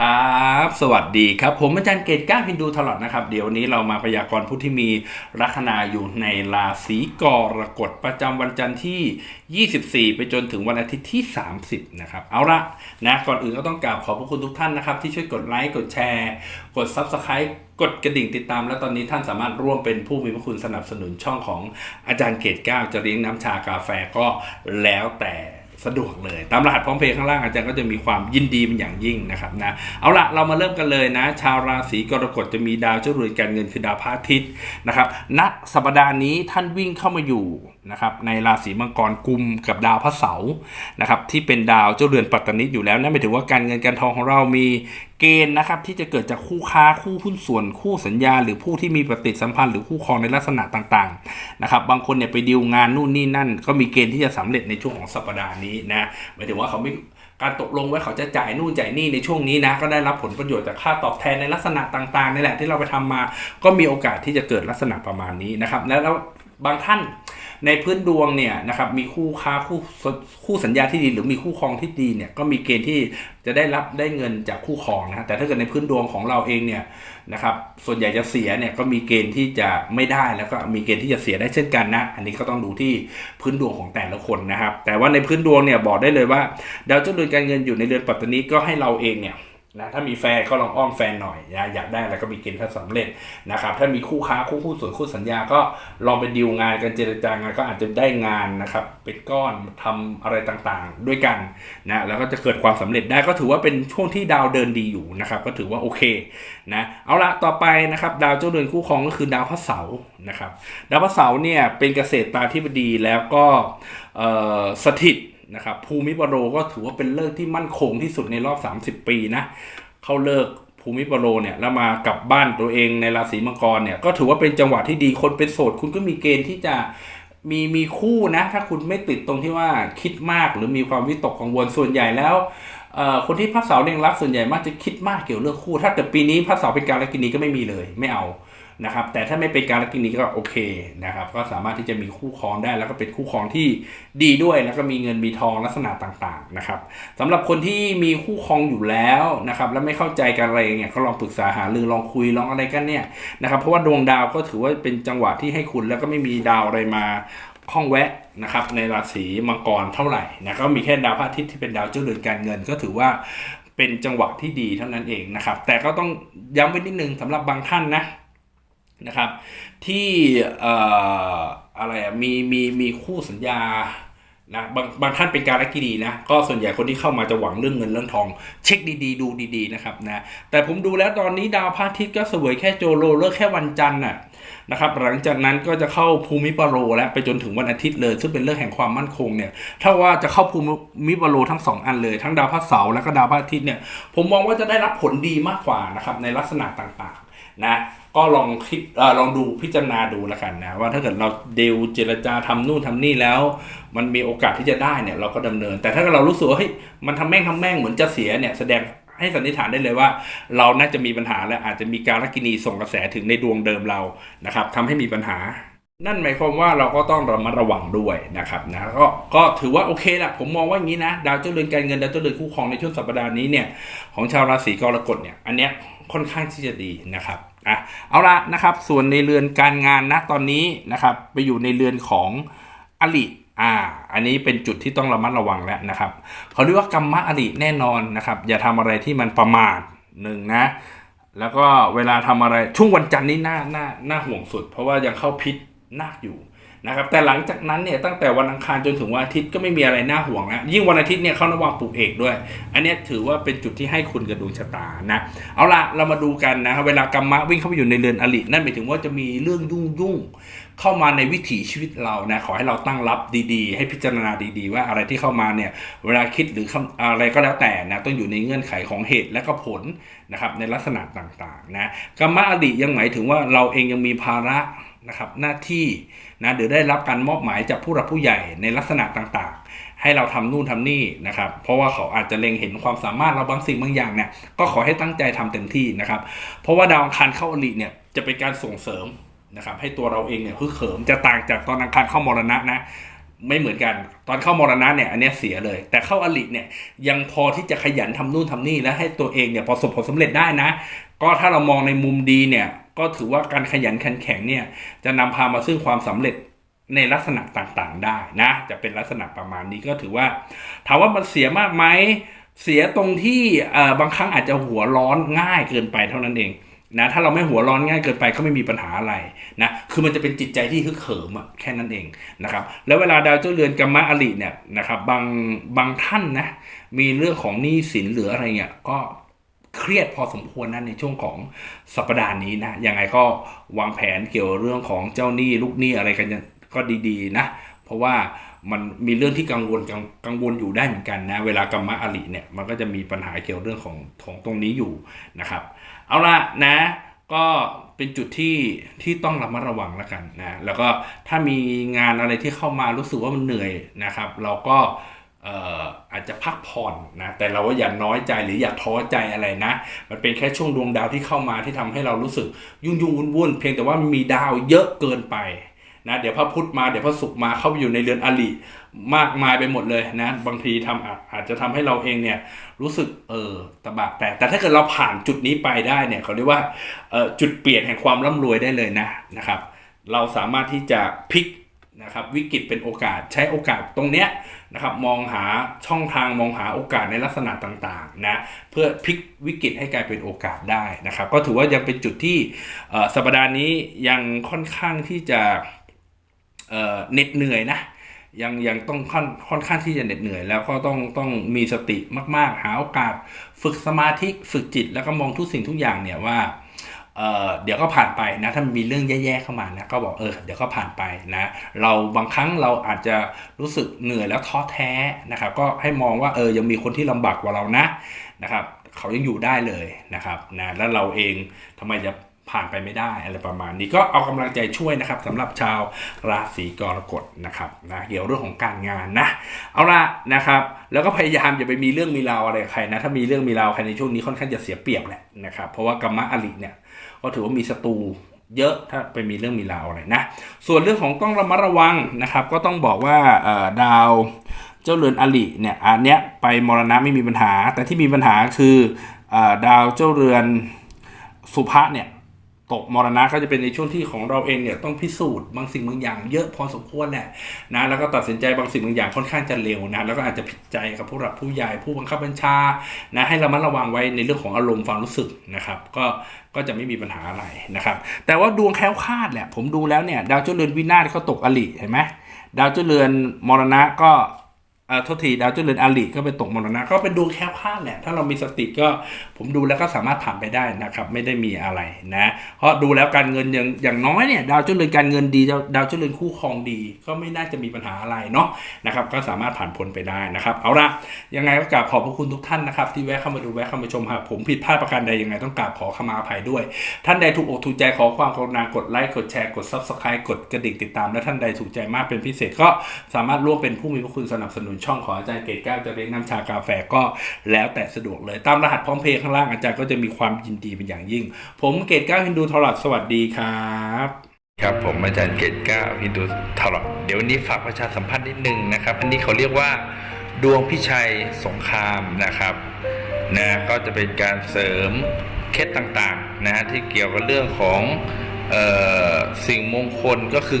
ครับ สวัสดีครับ ผมอาจารย์เกตก้าพินดูตลอดนะครับ เดี๋ยววันนี้เรามาพยากรณ์ผู้ที่มีลัคนาอยู่ในราศีกรกฎประจำวันจันทร์ที่ 24 ไปจนถึงวันอาทิตย์ที่ 30 นะครับ เอาละนะก่อนอื่นก็ต้องกราบขอบพระคุณทุกท่านนะครับ ที่ช่วยกดไลค์กดแชร์ กด Subscribe กดกระดิ่งติดตามและตอนนี้ท่านสามารถร่วมเป็นผู้มีพระคุณสนับสนุนช่องของอาจารย์เกตก้าจะเลี้ยงน้ำชากาแฟก็แล้วแต่ สะดวกเลย ตามรหัสพร้อมเพย์ข้างล่างอาจารย์ก็จะมีความยินดีเป็นอย่างยิ่งนะครับนะเอาละเรามาเริ่มกันเลยนะ ชาวราศีกรกฎจะมีดาวเจ้าเรือนการเงินคือดาวพระอาทิตย์นะครับณสัปดาห์นี้ท่านวิ่งเข้ามาอยู่นะครับในราศีมังกรกุมกับดาวพระเสาร์นะครับที่เป็นดาวเจ้าเรือนปัตตนิอยู่แล้วนั่นหมายถึงว่าการเงินการทองของเรามีเกณฑ์นะครับที่จะเกิดจากคู่ค้าคู่หุ้นส่วนคู่สัญญา หรือผู้ที่มีปฏิสัมพันธ์หรือคู่ครองในลักษณะต่างๆนะครับบางคนเนี่ยไปดีลงานนู่นนี่นั่น ก็มีเกณฑ์ที่จะสำเร็จในช่วงของสัปดาห์นี้นะหมายถึงว่าเขาไม่การตกลงไว้เขาจะจ่ายนู่นจ่ายนี่ในช่วงนี้นะก็ได้รับผลประโยชน์จากค่าตอบแทนในลักษณะต่างๆนี่แหละที่เราไปทำมา ก็มีโอกาสที่จะเกิดลักษณะประมาณนี้นะครับแล้วบางท่าน ในพื้นดวงเนี่ยนะครับมีคู่ค้าคู่คู่สัญญาที่ดี หรือมีคู่ครองที่ดีเนี่ยก็มีเกณฑ์ที่จะได้รับได้เงินจากคู่ครองนะแต่ถ้าเกิดในพื้นดวงของเราเองเนี่ยนะครับส่วนใหญ่จะเสียเนี่ยก็มีเกณฑ์ที่จะไม่ได้แล้วก็มีเกณฑ์ที่จะเสียได้เช่นกันนะ อันนี้ก็ต้องดูที่พื้นดวงของแต่ละคนนะครับ แต่ว่าในพื้นดวงเนี่ยบอกได้เลยว่าดาวเจ้าเรือนการเงินอยู่ในเรือนปัตตานีก็ให้เราเองเนี่ย นะถ้ามีแฟนก็ลองอ้อมแฟนหน่อยนะอยากได้แล้วก็มีเกณฑ์ถ้าสำเร็จนะครับถ้ามีคู่ค้าคู่คู่ส่วนคู่สัญญาก็ลองไปดีลงานกันเจรจางานก็อาจจะได้งานนะครับเป็นก้อนทำอะไรต่างๆ ด้วยกันนะแล้วก็จะเกิดความสำเร็จได้ก็ถือว่าเป็นช่วงที่ดาวเดินดีอยู่นะครับก็ถือว่าโอเคนะเอาละต่อไปนะครับดาวเจ้าเรือนคู่ครองก็คือดาวพระเสาร์นะครับดาวพระเสาร์เนี่ยเป็นเกษตรตาธิบดีแล้วก็สถิต นะครับภูมิปโรก็ถือว่าเป็นเลิกที่มั่นคงที่สุดในรอบ 30 ปีนะเข้าเลิกภูมิปโรเนี่ยแล้วมากลับบ้านตัวเองในราศีมังกรเนี่ยก็ถือว่าเป็นจังหวะที่ดีคนเป็นโสด คุณก็มีเกณฑ์ที่จะมีมีคู่นะ ถ้าคุณไม่ติดตรงที่ว่าคิดมากหรือมีความวิตกกังวลส่วนใหญ่แล้วคนที่พระเสาเรียงรักส่วนใหญ่มักจะคิดมากเกี่ยวเรื่องคู่ ถ้าเกิดปีนี้พระเสาเป็นการลกินีก็ไม่มีเลย ไม่เอา นะครับแต่ถ้าไม่เป็นการลักกินี้ก็โอเคนะครับก็สามารถที่จะมีคู่ครองได้ แล้วก็เป็นคู่ครองที่ดีด้วย แล้วก็มีเงินมีทองลักษณะต่างๆนะครับสำหรับคนที่มีคู่ครองอยู่แล้วนะครับแล้วไม่เข้าใจกันอะไรเนี่ยก็ลองปรึกษาหารือลองคุยลองอะไรกันเนี่ยนะครับเพราะว่าดวงดาวก็ถือว่าเป็นจังหวะที่ให้คุณแล้วก็ไม่มีดาวอะไรมาข้องแวะนะครับในราศีมังกรเท่าไหร่นะก็มีแค่ดาวพระอาทิตย์ที่เป็นดาวเจ้าเรือนการเงินก็ถือว่าเป็นจังหวะที่ดีเท่านั้นเองนะครับแต่ก็ต้องย้ำไว้นิดนึงสำหรับบางท่านนะ นะครับ ที่อะไรมีมีมีคู่สัญญานะบางบางท่านเป็นการรักกินีนะก็ส่วนใหญ่คนที่เข้ามาจะหวังเรื่องเงินเรื่องทอง เช็คดีๆ ดูดีๆนะครับนะแต่ผมดูแล้วตอนนี้ดาวพระอาทิตย์ก็เสวยแค่โจโรเลิกแค่วันจันทร์น่ะ นะครับหลังจากนั้นก็จะเข้าภูมิปโรแล้วไปจนถึงวันอาทิตย์เลย ซึ่งเป็นเรื่องแห่งความมั่นคงเนี่ยถ้าว่าจะเข้าภูมิปโรทั้ง 2 อันเลย ทั้งดาวพระเสาร์และก็ดาวพระอาทิตย์เนี่ยผมมองว่าจะได้รับผลดีมากกว่านะครับในลักษณะต่างๆนะก็ลองคิดอลองดูพิจารณาดูแล้วกันนะว่าถ้าเกิดเราเดลเจรจาทำนู่นทำนี่แล้ว มันมีโอกาสที่จะได้เนี่ยเราก็ดำเนิน แต่ถ้าเรารู้สึกว่าเฮ้ยมันทำแม่งทำแม่งเหมือนจะเสียเนี่ยแสดง ให้สันนิษฐานได้เลยว่า เราน่าจะมีปัญหาและอาจจะมีการลักินีส่งกระแสถึงในดวงเดิมเรานะครับทำให้มีปัญหา นั่นหมายความว่าเราก็ต้องระมัดระวังด้วยนะครับนะก็ก็ถือว่าโอเคละผมมองว่าอย่างนี้นะ ดาวเจ้าเรือนการเงินดาวเจ้าเรือนคู่ครองในช่วงสัปดาห์นี้เนี่ยของชาวราศีกรกฎเนี่ยอันเนี้ยค่อนข้างที่จะดีนะครับอะเอาละนะครับ ส่วนในเรือนการงานนะตอนนี้นะครับไปอยู่ในเรือนของอลิ อ่า อันนี้เป็นจุดที่ต้องระมัดระวังแล้วนะครับเขาเรียกว่ากรรมะอลิแน่นอนนะครับ อย่าทำอะไรที่มันประมาทหนึ่งนะ แล้วก็เวลาทำอะไรช่วงวันจันทร์นี่น่าน่าน่าห่วงสุด เพราะว่ายังเข้าพิษนาคอยู่ นะครับแต่หลังจากนั้นเนี่ยตั้งแต่วันอังคารจนถึงวันอาทิตย์ก็ไม่มีอะไรน่าห่วงแล้วยิ่งวันอาทิตย์เนี่ยเขาระวังปลูกเอกด้วย อันนี้ถือว่าเป็นจุดที่ให้คุณกับดวงชะตานะเอาละเรามาดูกันนะเวลากรรมะวิ่งเข้าไปอยู่ในเรือนอลินั่นหมายถึงว่าจะมีเรื่องยุ่งยุ่งเข้ามาในวิถีชีวิตเรานะขอให้เราตั้งรับดีๆ ให้พิจารณาดีๆ ว่าอะไรที่เข้ามาเนี่ยเวลาคิดหรืออะไรก็แล้วแต่นะต้องอยู่ในเงื่อนไขของเหตุและก็ผลนะครับในลักษณะต่างๆนะกรรมะอลิยังหมายถึงว่าเราเองยังมีภาระ นะครับหน้าที่นะหรือได้รับการมอบหมายจากผู้หลักผู้ใหญ่ในลักษณะต่างๆ ให้เราทำนู่นทำนี่นะครับ เพราะว่าเขาอาจจะเล็งเห็นความสามารถเราบางสิ่งบางอย่างเนี่ยก็ขอให้ตั้งใจทำเต็มที่นะครับ เพราะว่าดาวอังคารเข้าอริเนี่ยจะเป็นการส่งเสริมนะครับให้ตัวเราเองเนี่ยฮึกเหิมจะต่างจากตอนอังคารเข้ามรณะนะไม่เหมือนกัน ตอนเข้ามรณะเนี่ยอันเนี้ยเสียเลย แต่เข้าอลิเนี่ยยังพอที่จะขยันทำนู่นทำนี่ และให้ตัวเองเนี่ยประสบผลสำเร็จได้นะ ก็ถ้าเรามองในมุมดีเนี่ย ก็ถือว่าการขยันขันแข็งเนี่ยจะนำพามาซึ่งความสำเร็จในลักษณะต่างๆได้นะ จะเป็นลักษณะประมาณนี้ก็ถือว่า ถามว่ามันเสียมากไหมเสียตรงที่บางครั้งอาจจะหัวร้อนง่ายเกินไปเท่านั้นเองนะถ้าเราไม่หัวร้อนง่ายเกินไปก็ไม่มีปัญหาอะไรนะคือมันจะเป็นจิตใจที่ฮึกเหิมอะแค่นั้นเองนะครับแล้วเวลาดาวเจ้าเรือนกัมมะอลิเนี่ยนะครับบางบางท่านนะมีเรื่องของหนี้สินหรืออะไรเงี้ยก็ เครียดพอสมควรนะในช่วงของสัปดาห์นี้นะยังไงก็วางแผนเกี่ยวเรื่องของเจ้าหนี้ลูกหนี้อะไรกันก็ดีๆนะ เพราะว่ามันมีเรื่องที่กังวลกังวลอยู่ได้เหมือนกันนะ เวลากรรมะอลิเนี่ยมันก็จะมีปัญหาเกี่ยวเรื่องของของตรงนี้อยู่นะครับ เอาละนะก็เป็นจุดที่ที่ต้องระมัดระวังแล้วกันนะแล้วก็ถ้ามีงานอะไรที่เข้ามารู้สึกว่ามันเหนื่อยนะครับ เราก็ อาจจะพักผ่อนนะแต่เราอย่าน้อยใจหรืออย่าท้อใจอะไรนะ มันเป็นแค่ช่วงดวงดาวที่เข้ามาที่ทำให้เรารู้สึกยุ่งยุ่งวุ่นวุ่นๆเพียงแต่ว่ามีดาวเยอะเกินไปนะเดี๋ยวพระพุธมาเดี๋ยวพระศุกร์มาเข้าไปอยู่ในเรือนอลิมากมายไปหมดเลยนะ บางทีทำอาอาจจะทำให้เราเองเนี่ยรู้สึกเออตะบะแต่แต่ถ้าเกิดเราผ่านจุดนี้ไปได้เนี่ยเขาเรียกว่าจุดเปลี่ยนแห่งความร่ำรวยได้เลยนะนะครับ เราสามารถที่จะพลิก นะครับวิกฤตเป็นโอกาสใช้โอกาสตรงเนี้ยนะครับมองหาช่องทางมองหาโอกาสในลักษณะต่างๆนะเพื่อพลิกวิกฤตให้กลายเป็นโอกาสได้นะครับ ก็ถือว่ายังเป็นจุดที่สัปดาห์นี้ยังค่อนข้างที่จะเหน็ดเหนื่อยนะยังยังต้องค่อนค่อนข้างที่จะเหน็ดเหนื่อย แล้วก็ต้องต้องมีสติมาก ๆ หาโอกาส ฝึกสมาธิฝึกจิต แล้วก็มองทุกสิ่งทุกอย่างเนี่ยว่า เเดี๋ยวก็ผ่านไปนะถ้ามันมีเรื่องแย่ๆเข้ามานะก็บอกเออเดี๋ยวก็ผ่านไปนะเราบางครั้งเราอาจจะรู้สึกเหนื่อยแล้วท้อแท้นะครับก็ให้มองว่าเออยังมีคนที่ลำบากกว่าเรานะนะครับเขายังอยู่ได้เลยนะครับนะแล้วเราเองทำไมจะผ่านไปไม่ได้อะไรประมาณนี้ก็เอากำลังใจช่วยนะครับสำหรับชาวราศีกรกฎนะครับนะเกี่ยวเรื่องของการงานนะเอาละนะครับแล้วก็พยายามอย่าไปมีเรื่องมีราวอะไรกับใครนะถ้ามีเรื่องมีราวใครในช่วงนี้ค่อนข้างจะเสียเปรียบแหละนะครับเพราะว่ากรรมะอลิเนี่ย ก็ถือว่ามีศัตรูเยอะถ้าไปมีเรื่องมีราวอะไรนะ ส่วนเรื่องของต้องระมัดระวังนะครับ ก็ต้องบอกว่าดาวเจ้าเรือนอลิเนี่ยอันเนี้ยไปมรณะไม่มีปัญหา แต่ที่มีปัญหาคืออดาวเจ้าเรือนสุภะเนี่ย ตกมรณะก็จะเป็นในช่วงที่ของเราเองเนี่ยต้องพิสูจน์บางสิ่งบางอย่างเยอะพอสมควรแหละนะแล้วก็ตัดสินใจบางสิ่งบางอย่างค่อนข้างจะเร็วนะแล้วก็อาจจะผิดใจกับผู้หลักผู้ใหญ่ผู้บังคับบัญชานะให้ระมัดระวังไว้ในเรื่องของอารมณ์ความรู้สึกนะครับ ก็ก็จะไม่มีปัญหาอะไรนะครับ แต่ว่าดวงแคล้วคาดแหละผมดูแล้วเนี่ยดาวเจ้าเรือนวินาศเขาตกอลิเห็นไหมดาวเจ้าเรือนมรณะก็ อ่อโทษทีดาวเจ้าเรือนอาลีก็เป็นตกมรณะ ก็เป็นดวงแคล้วคลาดแหละ ถ้าเรามีสติก็ผมดูแล้วก็สามารถผ่านไปได้นะครับ ไม่ได้มีอะไรนะ เพราะดูแล้วการเงินอย่างอย่างน้อยเนี่ยดาวเจ้าเรือนการเงินดีดาวเจ้าเรือนคู่ครองดี ก็ไม่น่าจะมีปัญหาอะไรเนาะนะครับ ก็สามารถผ่านพ้นไปได้นะครับ เอาละยังไงก็กราบขอบพระคุณทุกท่านนะครับ ที่แวะเข้ามาดูแวะเข้ามาชมหากผมผิดพลาดประการใดยังไงต้องกราบขอขมาอภัยด้วย ท่านใดถูกอกถูกใจขอความกรุณากดไลค์กดแชร์กด subscribe กดกระดิ่งติดตามและท่านใดถูกใจมากเป็นพิเศษก็สามารถร่วมเป็นผู้มีพระคุณสนับสนุนช่องของอาจารย์เกตแก้วจะเลี้ยงน้ำชากาแฟก็แล้วแต่สะดวกเลย ตามรหัสพร้อมเพย์ข้างล่างอาจารย์ก็จะมีความยินดีเป็นอย่างยิ่ง ผมเกตแก้วฮินดูทอรัตสวัสดีครับครับผมอาจารย์เกตเก้าฮินดูทารอเดี๋ยววันนี้ฝากประชาสัมพันธ์นิดนึงนะครับ อันนี้เขาเรียกว่าดวงพิชัยสงครามนะครับนะก็จะเป็นการเสริมเคล็ดต่างๆนะฮะที่เกี่ยวกับเรื่องของออสิ่งมงคลก็คือ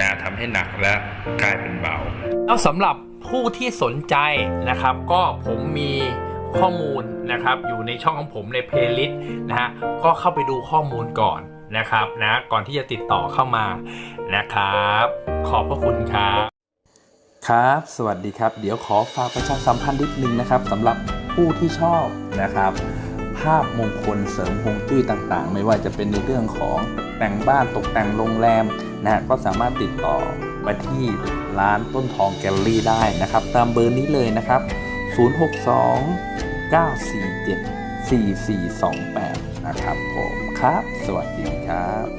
นะทำให้หนักและกลายเป็นเบา แล้วสำหรับผู้ที่สนใจนะครับ ก็ผมมีข้อมูลนะครับอยู่ในช่องของผมในเพลย์ลิสต์นะฮะก็เข้าไปดูข้อมูลก่อนนะครับนะก่อนที่จะติดต่อเข้ามานะครับ ขอบพระคุณครับครับ สวัสดีครับ เดี๋ยวขอฝากประชาสัมพันธ์นิดนึงนะครับสำหรับผู้ที่ชอบนะครับภาพมงคลเสริมฮวงจุ้ยต่างๆ ไม่ว่าจะเป็นในเรื่องของแต่งบ้านตกแต่งโรงแรมนะฮะก็สามารถติดต่อมาที่ร้านต้นทองแกลลี่ได้นะครับ ตามเบอร์นี้เลยนะครับ 062 947 4428 นะครับผมครับ สวัสดีครับ